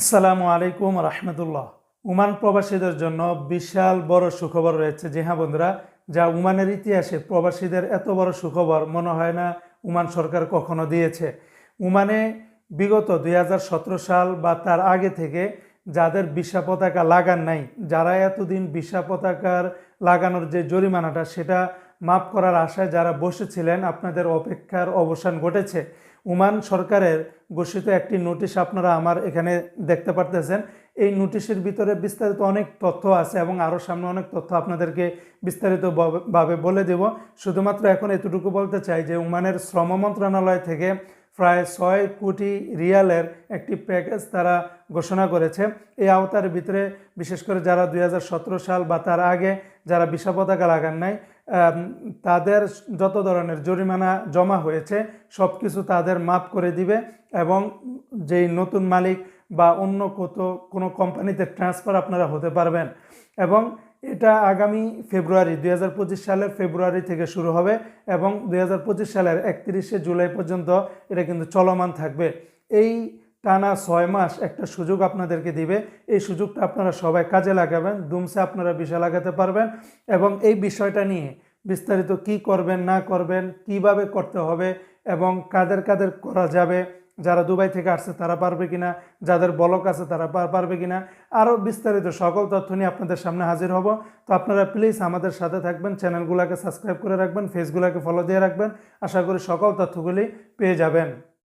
আসসালামু আলাইকুম রহমতুল্লাহ। উমান প্রবাসীদের জন্য বিশাল বড় সুখবর রয়েছে। জি হ্যাঁ বন্ধুরা, যা উমানের ইতিহাসে প্রবাসীদের এত বড় সুখবর মনে হয় না উমান সরকার কখনো দিয়েছে। উমানে বিগত দুই হাজার সতেরো সাল বা তার আগে থেকে যাদের বিশা পতাকা লাগান নাই, যারা এতদিন বিশা পতাকার লাগানোর যে জরিমানাটা, সেটা মাফ করার আশায় যারা বসেছিলেন, আপনাদের অপেক্ষার অবসান ঘটেছে। উমান সরকারের ঘোষিত একটি নোটিশ আপনারা আমার এখানে দেখতে পারতেছেন। এই নোটিশের ভিতরে বিস্তারিত অনেক তথ্য আছে এবং আরও সামনে অনেক তথ্য আপনাদেরকে বিস্তারিতভাবে বলে দেব। শুধুমাত্র এখন এতটুকু বলতে চাই যে, উমানের শ্রম মন্ত্রণালয় থেকে প্রায় ছয় কোটি রিয়ালের একটি প্যাকেজ তারা ঘোষণা করেছে। এই আওতার ভিতরে বিশেষ করে যারা দুই হাজার সতেরো সাল বা তার আগে যারা বিষা পতাকা লাগান নাই তাদের যত ধরনের জরিমানা জমা হয়েছে সব কিছু তাদের মাপ করে দিবে এবং যেই নতুন মালিক বা অন্য কত, কোনো কোম্পানিতে ট্রান্সফার আপনারা হতে পারবেন। এবং এটা আগামী ফেব্রুয়ারি দু হাজার পঁচিশ সালের ফেব্রুয়ারি থেকে শুরু হবে এবং দু হাজার পঁচিশ সালের একত্রিশে জুলাই পর্যন্ত এটা কিন্তু চলমান থাকবে। এই টানা ছয় মাস একটা সুযোগ আপনাদেরকে দিবে। এই সুযোগটা আপনারা সবাই কাজে লাগাবেন, দুমসে আপনারা বিষয় লাগাতে পারবেন এবং এই বিষয়টা নিয়ে বিস্তারিত কি করবেন, না করবেন, কীভাবে করতে হবে এবং কাদের কাদের করা যাবে, যারা দুবাই থেকে আসছে তারা পারবে কিনা, যাদের বলক আছে তারা পারবে কিনা, আরও বিস্তারিত সকল তথ্য নিয়ে আপনাদের সামনে হাজির হব। তো আপনারা প্লিজ আমাদের সাথে থাকবেন চ্যানেলগুলোকে সাবস্ক্রাইব করে রাখবেন ফেসগুলোকে ফলো দিয়ে রাখবেন। আশা করি সকল তথ্যগুলি পেয়ে যাবেন।